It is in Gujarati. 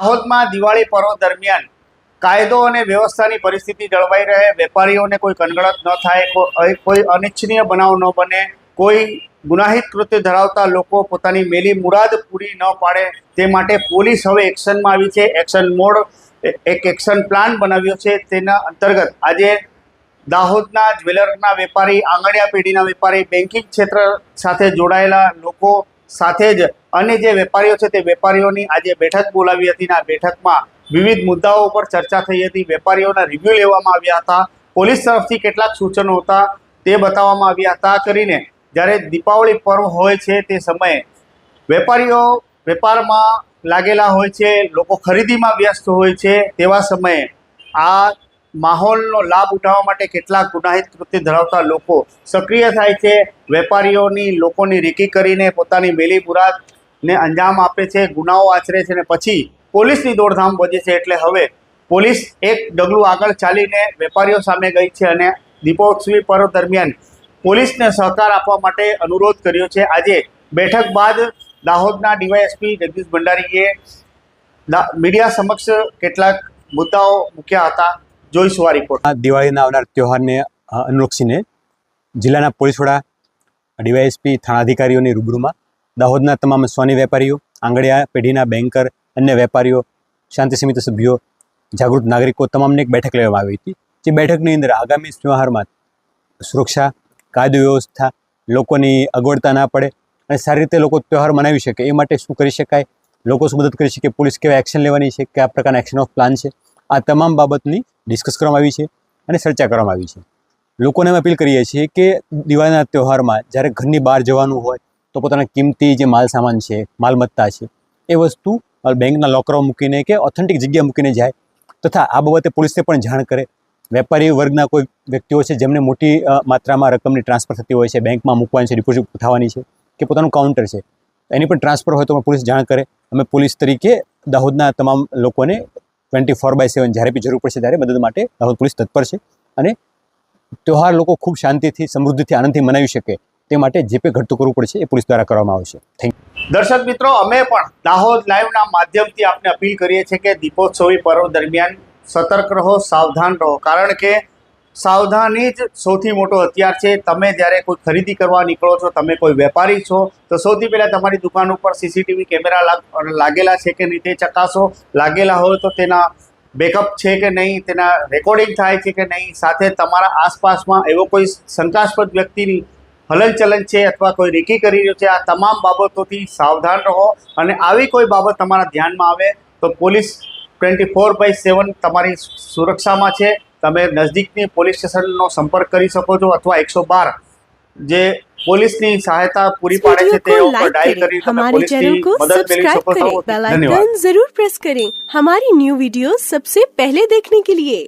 દાહોદમાં દિવાળી પર્વ દરમિયાન કાયદો અને વ્યવસ્થાની પરિસ્થિતિ જળવાઈ રહે, વેપારીઓને કોઈ કનગણત ન થાય કોઈ અનિચ્છનીય બનાવ ન બને, કોઈ ગુનાહિત કૃત્ય ધરાવતા લોકો પોતાની મેલી મુરાદ પૂરી ન પાડે, તે માટે પોલીસ હવે એક્શનમાં આવી છે. એક્શન મોડ, એક એક્શન પ્લાન બનાવ્યો છે. તેના અંતર્ગત આજે દાહોદના જ્વેલરના વેપારી, આંગણિયા પેઢીના વેપારી, બેન્કિંગ ક્ષેત્ર સાથે જોડાયેલા લોકો સાથે જ અને જે વેપારીઓ છે તે વેપારીઓની આજે બેઠક બોલાવી હતી આ બેઠકમાં વિવિધ મુદ્દાઓ પર ચર્ચા થઈ હતી. વેપારીઓના રિવ્યૂ લેવામાં આવ્યા હતા. પોલીસ તરફથી કેટલાક સૂચનો હતા. તે બતાવવામાં આવ્યા હતા. કરીને જ્યારે દીપાવળી પર્વ હોય છે તે સમયે વેપારીઓ વેપારમાં લાગેલા હોય છે, લોકો ખરીદીમાં વ્યસ્ત હોય છે, તેવા સમયે આ માહોલનો લાભ ઉઠાવવા માટે કેટલાક ગુનાહિત કૃત્ય ધરાવતા લોકો સક્રિય થાય છે. વેપારીઓની, લોકોની રીકી કરીને પોતાની મેલી મુરાદને અંજામ આપે છે, ગુનાઓ આચરે છે અને પછી પોલીસની દોડધામ વધે છે. એટલે હવે પોલીસ એક ડગલું આગળ ચાલીને વેપારીઓ સામે ગઈ છે અને દીપોત્સવી પર્વ દરમિયાન પોલીસને સહકાર આપવા માટે અનુરોધ કર્યો છે. આજે બેઠક બાદ દાહોદના ડીવાયએસપી જગદીશ ભંડારીએ મીડિયા સમક્ષ કેટલાક મુદ્દાઓ મૂક્યા હતા. જોઈશું આ રિપોર્ટ દિવાળીના આવનાર તહેવારને અનુલક્ષીને જિલ્લાના પોલીસ વડા, ડીવાયએસપી થાણા અધિકારીઓની રૂબરૂમાં દાહોદના તમામ સોની વેપારીઓ, આંગળીયા પેઢીના બેન્કર, અન્ય વેપારીઓ, શાંતિ સમિતિ સભ્યો, જાગૃત નાગરિકો તમામને એક બેઠક લેવામાં આવી હતી. જે બેઠકની અંદર આગામી તહેવારમાં સુરક્ષા, કાયદો વ્યવસ્થા, લોકોની અગવડતા ના પડે અને સારી રીતે લોકો તહેવાર મનાવી શકે, એ માટે શું કરી શકાય? લોકો શું મદદ કરી શકે? પોલીસ કેવા એક્શન લેવાની છે? કયા પ્રકારના એક્શન ઓફ પ્લાન છે? આ તમામ બાબતની ડિસ્કસ કરવામાં આવી છે અને ચર્ચા કરવામાં આવી છે. લોકોને અમે અપીલ કરીએ છીએ કે દિવાળીના તહેવારમાં જ્યારે ઘરની બહાર જવાનું હોય તો પોતાના કિંમતી જે માલ સામાન છે માલમત્તા છે, એ વસ્તુ બેંકના લોકરો મૂકીને કે ઓથેન્ટિક જગ્યા મૂકીને જાય તથા આ બાબતે પોલીસને પણ જાણ કરે. વેપારી વર્ગના કોઈ વ્યક્તિઓ છે જેમને મોટી માત્રામાં રકમની ટ્રાન્સફર થતી હોય છે, બેંકમાં મૂકવાની છે ડિપોઝિટ ઉઠાવવાની છે કે પોતાનું કાઉન્ટર છે, એની પણ ટ્રાન્સફર હોય તો પોલીસ જાણ કરે. અમે પોલીસ તરીકે દાહોદના તમામ લોકોને ટ્વેન્ટી ફોર બાય સેવન જ્યારે બી જરૂર પડશે ત્યારે મદદ માટે દાહોદ પોલીસ તત્પર છે. અને તહેવાર લોકો ખૂબ શાંતિથી, સમૃદ્ધિથી, આનંદથી મનાવી શકે તે માટે જે કંઈ ઘટતું કરવું પડશે એ પોલીસ દ્વારા કરવામાં આવશે થેન્ક દર્શક મિત્રો, અમે પણ દાહોદ લાઈવના માધ્યમથી આપને અપીલ કરીએ છીએ કે દીપોત્સવી પર્વ દરમિયાન સતર્ક રહો, સાવધાન રહો. કારણ કે સાવધાની જ સૌથી મોટો હથિયાર છે. તમે જ્યારે કોઈ ખરીદી કરવા નીકળો છો, તમે કોઈ વેપારી છો, તો સૌથી પહેલાં તમારી દુકાન ઉપર સીસીટીવી કેમેરા લાગ- લાગેલા છે કે નહીં તે ચકાસો. લાગેલા હોય તો તેના બેકઅપ છે કે નહીં, તેના રેકોર્ડિંગ થાય છે કે નહીં, સાથે તમારા આસપાસમાં એવો કોઈ શંકાસ્પદ વ્યક્તિની હલનચલન છે અથવા કોઈ રેકી કરી રહ્યો છે, આ તમામ બાબતોથી સાવધાન રહો. અને આવી કોઈ બાબત તમારા ધ્યાનમાં આવે તો police twenty four by seven તમારી સુરક્ષામાં છે. તમે નજદીકની પોલીસ સ્ટેશનનો સંપર્ક કરી શકો છો અથવા એકસો બાર જે પોલીસની સહાયતા પૂરી પાડે છે वीडियो તે को ઉપર ડાયલ लाइक કરી करें તમે हमारे चैनल પોલીસની को મદદ મેળવી सब्सक्राइब શકો છો करें बेल ધન્યવાદ आइकन जरूर प्रेस करें हमारी न्यू वीडियो सबसे पहले देखने के लिए